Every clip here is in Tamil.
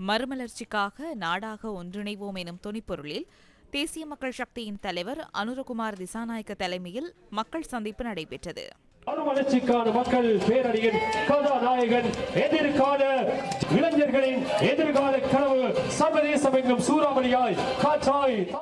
மறுமலர்ச்சிக்காக நாடாக ஒன்றிணைவோம் எனும் துணிப்பொருளில் தேசிய மக்கள் சக்தியின் தலைவர் அனுரகுமார் திசாநாயக்க தலைமையில் மக்கள் சந்திப்பு நடைபெற்றது. மறுமலர்ச்சிக்கான மக்கள் பேரணியின் கதாநாயகன் எதிர்கால இளைஞர்களின் எதிர்கால கனவு சர்வதேசமெங்கும் சூறாவளியாய் காற்றாய்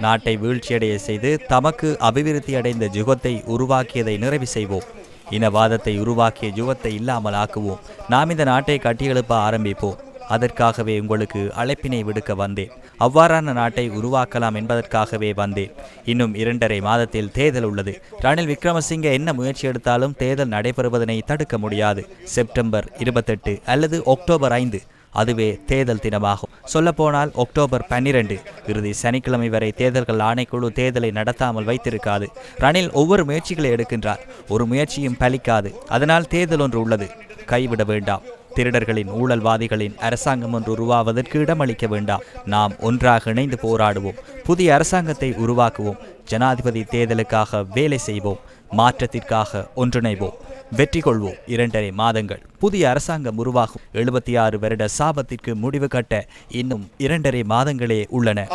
நாட்டை வீழ்ச்சியடைய செய்து தமக்கு அபிவிருத்தி அடைந்த ஜுகத்தை உருவாக்கியதை நிறைவு செய்வோம். இனவாதத்தை உருவாக்கிய யுகத்தை இல்லாமல் ஆக்குவோம். நாம் இந்த நாட்டை கட்டியெழுப்ப ஆரம்பிப்போம். அதற்காகவே உங்களுக்கு அழைப்பினை விடுக்க வந்தேன். அவ்வாறான நாட்டை உருவாக்கலாம் என்பதற்காகவே வந்தேன். இன்னும் இரண்டரை மாதத்தில் தேர்தல் உள்ளது. ரணில் விக்ரமசிங்க என்ன முயற்சி எடுத்தாலும் தேர்தல் நடைபெறுவதனை தடுக்க முடியாது. செப்டம்பர் இருபத்தெட்டு அல்லது அக்டோபர் ஐந்து அதுவே தேர்தல் தினமாகும். சொல்லப்போனால் அக்டோபர் பன்னிரண்டு இறுதி சனிக்கிழமை வரை தேர்தல்கள் ஆணைக்குழு தேர்தலை நடத்தாமல் வைத்திருக்காது. ரணில் ஒவ்வொரு முயற்சிகளை எடுக்கின்றார். ஒரு முயற்சியும் பலிக்காது. அதனால் தேர்தல் ஒன்று உள்ளது. கைவிட வேண்டாம். திருடர்களின் ஊழல்வாதிகளின் அரசாங்கம் ஒன்று உருவாவதற்கு இடமளிக்க வேண்டாம். நாம் ஒன்றாக இணைந்து போராடுவோம். புதிய அரசாங்கத்தை உருவாக்குவோம். ஜனாதிபதி தேர்தலுக்காக வேலை செய்வோம். மாற்றத்திற்காக ஒன்றிணைவோம். வெற்றி கொள்வோம் இரண்டரை மாதங்கள் புதிய அரசாங்கம் உருவாகும். எழுபத்தி ஆறு வருட சாபத்திற்கு முடிவு கட்ட இன்னும் இரண்டரை மாதங்களே உள்ளன.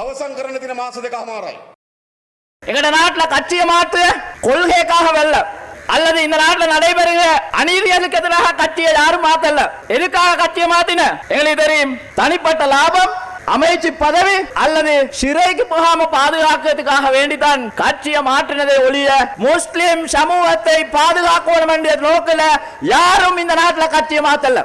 எங்கட நாட்டுல கட்சியை மாத்து கொள்கைக்காக வெல்ல அல்லது இந்த நாட்டுல நடைபெறுகிற அநீதிகளுக்கு எதிராக கட்சியை யாரும் மாத்தல. எதுக்காக கட்சியை மாத்தின? எங்களுக்கு தெரியும் தனிப்பட்ட லாபம் அமைச்சு பதவி அல்லது சிறைக்கு போகாம பாதுகாக்கிறதுக்காக வேண்டிதான் கட்சியை மாற்றினதை ஒழிய முஸ்லிம் சமூகத்தை பாதுகாக்கணும் என்ற நோக்கில யாரும் இந்த நாட்டுல கட்சியை மாத்தல.